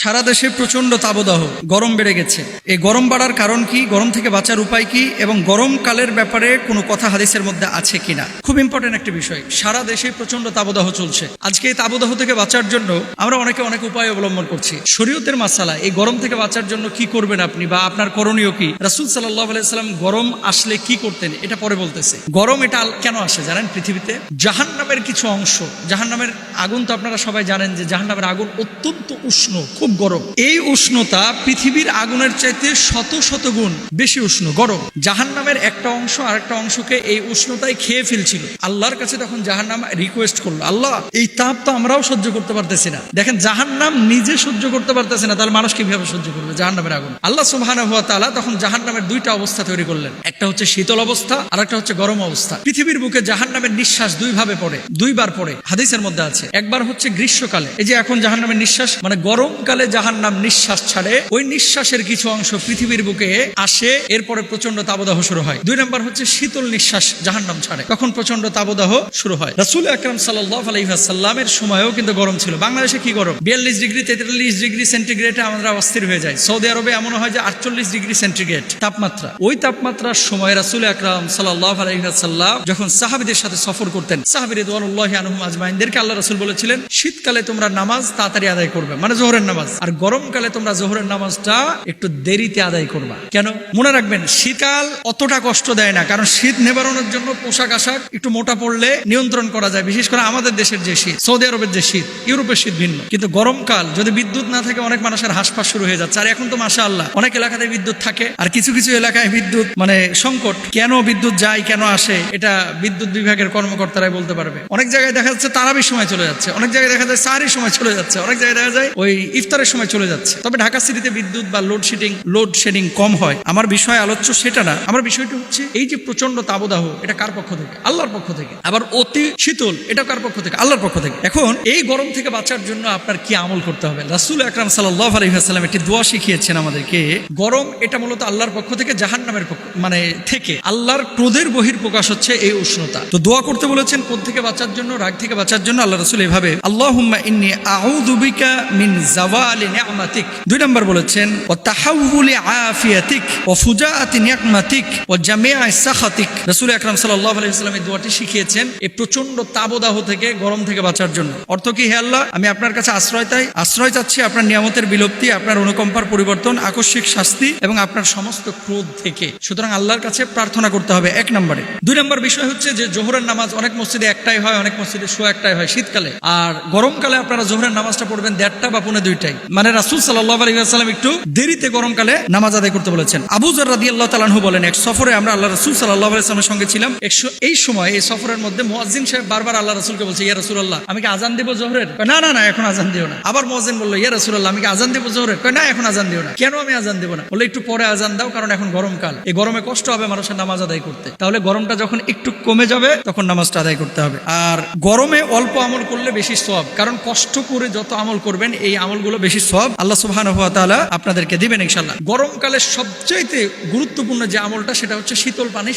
সারা দেশে প্রচণ্ড তাবদাহ গরম বেড়ে গেছে। এই গরম বাড়ার কারণ কি, গরম থেকে বাঁচার উপায় কি, এবং গরমকালের ব্যাপারে কোনো কথা হাদিসের মধ্যে আছে কিনা? খুব ইম্পর্টেন্ট একটা বিষয়, সারা দেশে প্রচণ্ড তাবদাহ চলছে। আজকে এই তাবদাহ থেকে বাঁচার জন্য আমরা অনেকে অনেক উপায় অবলম্বন করছি। শরীয়তের মাসালা, এই গরম থেকে বাঁচার জন্য কি করবেন আপনি বা আপনার করণীয় কি? রাসুল আলাইসাল্লাম গরম আসলে কি করতেন, এটা পরে বলতেছে। গরম এটা কেন আসে জানেন পৃথিবীতে? জাহান্নামের কিছু অংশ, জাহান্নামের আগুন তো আপনারা সবাই জানেন যে জাহান্নামের আগুন অত্যন্ত উষ্ণ, খুব গরম। এই উষ্ণতা পৃথিবীর আগুনের চাইতে শত শত গুণ বেশি উষ্ণ, গরম। জাহান্নামের একটা অংশ আর একটা অংশকে এই উষ্ণতায় খেয়ে ফেলছিল। আল্লাহর কাছে তখন জাহান্নাম রিকোয়েস্ট করল, আল্লাহ, এই তাপ তো আমরাও সহ্য করতে পারতেছি না। দেখেন, জাহান্নাম নিজে সহ্য করতে পারতেছে না, তাহলে মানুষ কীভাবে সহ্য করবে জাহান্নামের আগুন? আল্লাহ সুবহানাহু ওয়া তাআলা তখন জাহান্নামের দুইটা অবস্থা তৈরি করলেন। একটা হচ্ছে শীতল অবস্থা আর একটা হচ্ছে গরম অবস্থা। পৃথিবীর বুকে জাহান্নামের নিঃশ্বাস দুই ভাবে পড়ে, দুইবার পড়ে, হাদিসের মধ্যে আছে। একবার হচ্ছে গ্রীষ্মকালে। এই যে এখন জাহান্নামের নিঃশ্বাস মানে গরমকালে জাহান্নাম নিঃশ্বাস ছাড়ে। ওই নিঃশ্বাসের কিছু অংশ পৃথিবীর বুকে আসে, এরপরে প্রচণ্ড তাবদাহ শুরু হয়। দুই নম্বর হচ্ছে শীতল নিঃশ্বাস জাহান্নাম ছাড়ে। তখন প্রচণ্ড তাবদাহ শুরু হয়। রাসূল আকরাম আলাইহি সময়ও কিন্তু গরম ছিল। বাংলাদেশে কি গরম? বিয়াল্লিশ ডিগ্রি, তেতাল্লিশ ডিগ্রি সেন্টিগ্রেডে আমরা অস্থির হয়ে যাই। সৌদি আরবে এমন হয় যে আটচল্লিশ ডিগ্রি সেন্টিগ্রেড তাপমাত্রা। ওই তাপমাত্রার সময় রাসূল আকরাম সাল্লাল্লাহু আলাইহি যখন সাহাবীদের সাথে সফর করতেন, সাহাবী রিদওয়ানুল্লাহি আনহুম আজমাইনদেরকে আল্লাহ রাসূল বলেছিলেন, শীতকালে তোমরা নামাজ তাড়াতাড়ি আদায় করবে। মানে জোহরের নামাজ। আর গরমকালে তোমরা জোহরের নামাজটা একটু দেরিতে আদায় করবা। কেন? মনে রাখবেন, শীতকাল অতটা কষ্ট দেয় না, কারণ শীত নিবারণের জন্য পোশাক আশাক একটু মোটা পড়লে নিয়ন্ত্রণ করা যায়, বিশেষ করে আমাদের দেশের যে শীত, সৌদি আরবের যে শীত, ইউরোপের শীত ভিন্ন। কিন্তু গরমকাল যদি বিদ্যুৎ না থাকে, অনেক মানুষের হাসপাস শুরু হয়ে যাচ্ছে। আর এখন তো মাসা আল্লাহ অনেক এলাকাতে বিদ্যুৎ থাকে। আর কিছু কিছু এলাকায় বিদ্যুৎ মানে সংকট, কেন বিদ্যুৎ যায়, কেন আসে, এটা বিদ্যুৎ বিভাগের কর্মকর্তারাই বলতে পারবে। অনেক জায়গায় দেখা যাচ্ছে তারাবির সময় চলে যাচ্ছে, অনেক জায়গায় দেখা যায় সাহারির সময় চলে যাচ্ছে, অনেক জায়গায় দেখা যায় ওই ইফতারের সময় চলে যাচ্ছে। তবে ঢাকা সিটিতে বিদ্যুৎ বা লোড শেডিং লোড শেডিং কম হয়। আমার বিষয় আলোচ্য সেটা না। আমার বিষয়টা হচ্ছে, এই যে প্রচণ্ড তাবদাহ এটা কার পক্ষ থেকে? আল্লাহর পক্ষ থেকে। আবার অতি শীতল এটা কার পক্ষ থেকে? আল্লাহর পক্ষ থেকে। এখন, এই গরম থেকে বাঁচার জন্য আপনার কি আমল করতে হবে? রাসুল আকরাম সাল্লাহ আলহিহাস্লাম একটি দোয়া শিখিয়েছেন আমাদেরকে, গরম এটা মূলত আল্লাহর পক্ষ থেকে জাহান্নামের পক্ষ মানে থেকে। আল্লাহর ক্রোধের বহির প্রকাশ হচ্ছে এই উষ্ণতা। তো দোয়া করতে বলেছেন, ক্রোধ থেকে বাঁচার জন্য, রাগ থেকে বাঁচার জন্য আল্লাহ রাসুল এভাবে আল্লাহ ইন্নি আউযু বিকা মিন দুই নম্বর বলেছেন, ও তাহাউলি আফিয়াতিক, ও ও সাখাতিক। আকরাম এই শিখিয়েছেন এই প্রচণ্ড তাবদাহ থেকে, গরম থেকে বাঁচার জন্য। অর্থ কি হে আল্লাহ? আমি আপনার কাছে আশ্রয় চাই। আশ্রয় চাচ্ছি আপনার নিয়ামতের বিলুপ্তি, আপনার অনুকম্পার পরিবর্তন, আকস্মিক শাস্তি এবং আপনার সমস্ত ক্রোধ থেকে। সুতরাং আল্লাহর কাছে প্রার্থনা করতে হবে এক নম্বরে। দুই নম্বর বিষয় হচ্ছে যে, জোহরের নামাজ অনেক মসজিদে একটাই হয়, অনেক মসজিদে শো একটাই হয় শীতকালে। আর গরমকালে আপনারা জোহরের নামাজটা পড়বেন দেড়টা বা পুনে দুইটাই মানে রাসুল আলাইসাল্লাম একটু দেরিতে গরমকালে নামাজ আদায় করতে বলেছেন। আবু জর রাদি আল্লাহ তালাহু বলেন, এক সফরে আমরা আল্লাহ রসুল সাল্লাহ আলাইসলামের সঙ্গে ছিলাম। এই সময়, এই সফরের মধ্যে মোয়াজিন সাহেব বারবার আল্লাহ রসুলকে বলছে, ইয়া রসুল আল্লাহ আমি কি আজান দিব জোহরের? না না না, এখন আজান দিও না। আবার মোয়াজিন বলল, ইয়া রসুল আল্লাহ আমি কি আজান দিব জোহরের? না, এখন আজান দিও না। কেন আমি আজান দিব না? বলে একটু পরে আজান দাও, কারণ এখন গরমকাল। এই গরমে কষ্ট হবে মানুষের নামাজ আদায় করতে। তাহলে গরমটা যখন একটু কমে যাবে, তখন নামাজটা আদায় করতে হবে। আর গরমে অল্প আমল করলে বেশি সব কারণ কষ্ট করে যত আমল করবেন, এই আমলগুলো বেশি সব আল্লাহ ওয়া আপনাদেরকে দিবেন ইনশাআল্লাহ। গরমকালে সবচাইতে গুরুত্বপূর্ণ যে আমলটা সেটা হচ্ছে শীতল পানি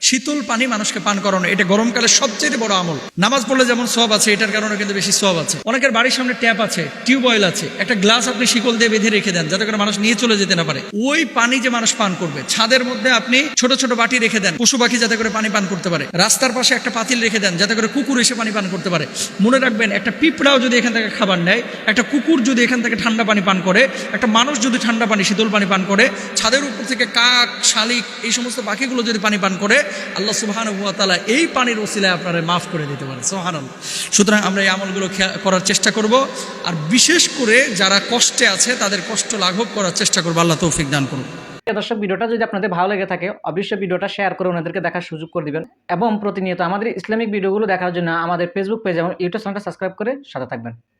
শীতল পানি মানুষকে পান করানো। এটা গরমকালে সবচেয়ে বড় আমল। নামাজ পড়লে যেমন সব আছে, এটার কারণে কিন্তু বেশি সব আছে। অনেকের বাড়ির সামনে ট্যাপ আছে টিউবওয়েল আছে। একটা গ্লাস আপনি শিকল দিয়ে বেঁধে রেখে দেন, যাতে করে মানুষ নিয়ে চলে যেতে না পারে। ওই পানি যে মানুষ পান করবে, ছাদের মধ্যে আপনি ছোট ছোট বাটি রেখে দেন, পশু পাখি যাতে করে পানি পান করতে পারে। রাস্তার পাশে একটা পাতিল রেখে দেন, যাতে করে কুকুর এসে পানি পান করতে পারে। মনে রাখবেন, একটা পিঁপড়াও যদি এখান থেকে খাবার নেয়, একটা কুকুর যদি এখান থেকে ঠান্ডা পানি পান করে। একটা মানুষ যদি ঠান্ডা পানি, শীতল পানি পান করে, ছাদের উপর থেকে কাক, শালিক, এই সমস্ত পাখিগুলো যদি পানি পান করে, আল্লাহ সুবহান এই পানির ওসিলায় আপনারা মাফ করে দিতে পারেন সোহান সুতরাং আমরা এই আমলগুলো করার চেষ্টা করব। আর বিশেষ করে যারা কষ্টে আছে, তাদের কষ্ট লাঘব করার চেষ্টা করব। আল্লাহ তৌফিক দান করুন। দর্শক, ভিডিওটা যদি আপনাদের ভালো লেগে থাকে, অবশ্যই ভিডিওটা শেয়ার করে ওনাদেরকে দেখার সুযোগ করে দিবেন। এবং প্রতিনিয়ত আমাদের ইসলামিক ভিডিওগুলো দেখার জন্য আমাদের ফেসবুক পেজ এবং ইউটিউব চ্যানেলটা সাবস্ক্রাইব করে সাথে থাকবেন।